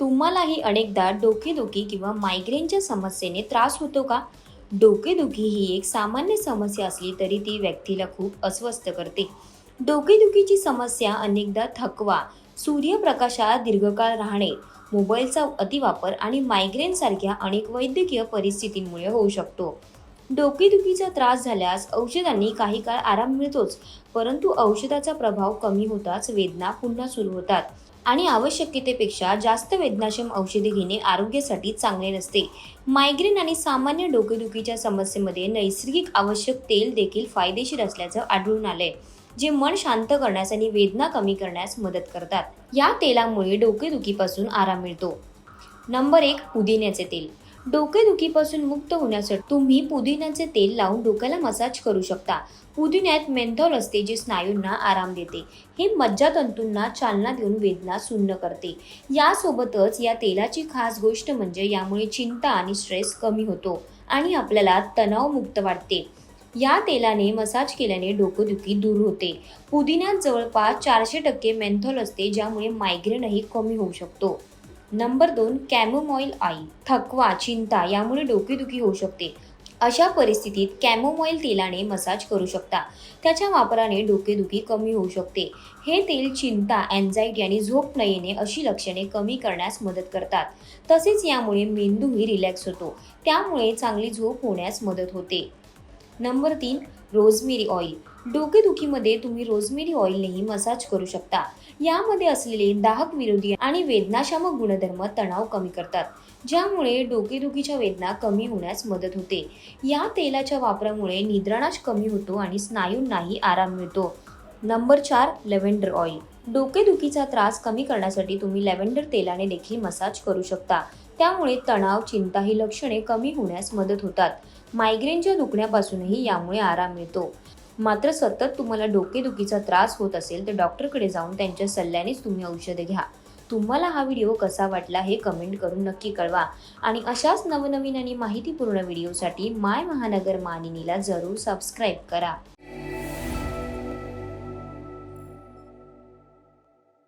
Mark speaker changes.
Speaker 1: तुम्हालाही अनेकदा डोकेदुखी किंवा मायग्रेनच्या समस्येने त्रास होतो का? डोकेदुखी ही एक सामान्य समस्या असली तरी ती व्यक्तीला खूप अस्वस्थ करते. डोकेदुखीची समस्या अनेकदा थकवा सूर्यप्रकाशात दीर्घकाळ राहणे मोबाईलचा अतिवापर आणि मायग्रेनसारख्या अनेक वैद्यकीय परिस्थितींमुळे होऊ शकतो. डोकेदुखीचा त्रास झाल्यास औषधांनी काही काळ आराम मिळतोच परंतु औषधाचा प्रभाव कमी होताच वेदना पुन्हा सुरू होतात. आणि आवश्यकतेपेक्षा जास्त वेदनाशम औषधे घेणे आरोग्यासाठी चांगले नसते. मायग्रेन आणि सामान्य डोकेदुखीच्या समस्येमध्ये नैसर्गिक आवश्यक तेल देखील फायदेशीर असल्याचं आढळून आलंय जे मन शांत करण्यास आणि वेदना कमी करण्यास मदत करतात. या तेलामुळे डोकेदुखीपासून आराम मिळतो. नंबर एक पुदिन्याचे तेल. डोकेदुखीपासून मुक्त होण्यासाठी तुम्ही पुदिन्याचे तेल लावून डोक्याला मसाज करू शकता. पुदिन्यात मेंथॉल असते जे स्नायूंना आराम देते. हे मज्जातंतूंना चालना देऊन वेदना सुन्न करते. यासोबतच या तेलाची खास गोष्ट म्हणजे यामुळे चिंता आणि स्ट्रेस कमी होतो आणि आपल्याला तणावमुक्त वाटते. या तेलाने मसाज केल्याने डोकेदुखी दूर होते. पुदिन्यात जवळपास चारशे टक्के मेंथॉल असते ज्यामुळे मायग्रेनही कमी होऊ शकतो. नंबर दोन कॅमोमॉईल आई. थकवा चिंता यामुळे डोकेदुखी होऊ शकते. अशा परिस्थितीत कॅमोमॉईल तेलाने मसाज करू शकता. त्याच्या वापराने डोकेदुखी कमी होऊ शकते. हे तेल चिंता अँझायटी आणि झोप न येणे अशी लक्षणे कमी करण्यास मदत करतात. तसेच यामुळे मेंदूही रिलॅक्स होतो. त्यामुळे चांगली झोप होण्यास मदत होते. नंबर तीन रोजमेरी ऑइल डोकेदुखीमध्ये तुम्ही रोजमेरी ऑइलनेही मसाज करू शकता. यामध्ये असलेले दाहक विरोधी आणि वेदनाशामक गुणधर्म तणाव कमी करतात ज्यामुळे डोकेदुखीच्या वेदना कमी होण्यास मदत होते. या तेलाच्या वापरामुळे निद्रानाश कमी होतो आणि स्नायूंनाही आराम मिळतो. नंबर चार लेव्हेंडर ऑइल डोकेदुखीचा त्रास कमी करण्यासाठी तुम्ही लॅव्हेंडर तेलाने देखील मसाज करू शकता. त्यामुळे तणाव चिंता ही लक्षणे कमी होण्यास मदत होतात. मायग्रेनच्या दुखण्यापासूनही यामुळे आराम मिळतो. मात्र सतत तुम्हाला डोकेदुखीचा त्रास होत असेल तर डॉक्टरकडे जाऊन त्यांच्या सल्ल्यानेच तुम्ही औषधे घ्या. तुम्हाला हा व्हिडिओ कसा वाटला हे कमेंट करून नक्की कळवा. आणि अशाच नवनवीन आणि माहितीपूर्ण व्हिडिओसाठी माय महानगर मानिनीला जरूर सबस्क्राईब करा.